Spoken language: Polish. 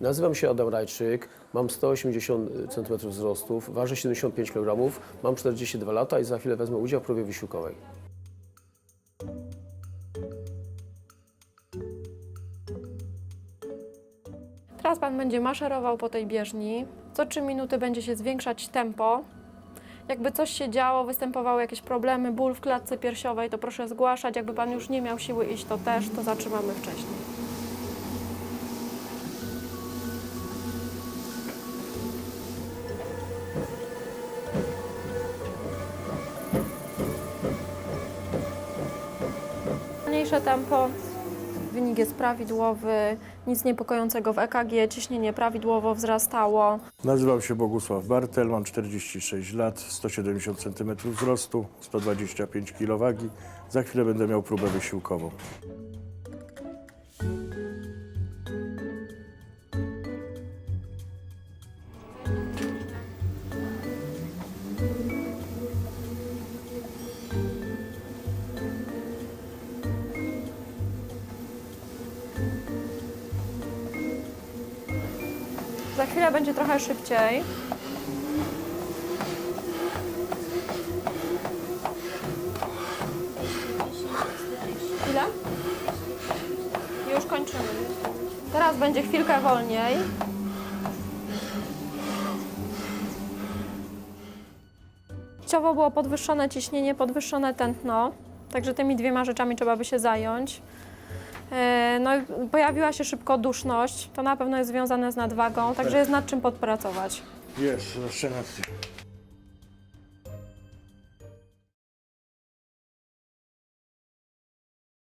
Nazywam się Adam Rajczyk, mam 180 cm wzrostu, ważę 75 kg, mam 42 lata i za chwilę wezmę udział w próbie wysiłkowej. Teraz Pan będzie maszerował po tej bieżni. Co 3 minuty będzie się zwiększać tempo. Jakby coś się działo, występowały jakieś problemy, ból w klatce piersiowej, to proszę zgłaszać. Jakby Pan już nie miał siły iść, to też, to zatrzymamy wcześniej. Mniejsze tempo, wynik jest prawidłowy, nic niepokojącego w EKG, ciśnienie prawidłowo wzrastało. Nazywam się Bogusław Bartel, mam 46 lat, 170 cm wzrostu, 125 kg wagi. Za chwilę będę miał próbę wysiłkową. Za chwilę będzie trochę szybciej. Ile? Już kończymy. Teraz będzie chwilkę wolniej. Ciowo było podwyższone ciśnienie, podwyższone tętno, także tymi dwiema rzeczami trzeba by się zająć. E, No, pojawiła się szybko duszność, to na pewno jest związane z nadwagą, także jest nad czym podpracować. Jest, jeszcze raz.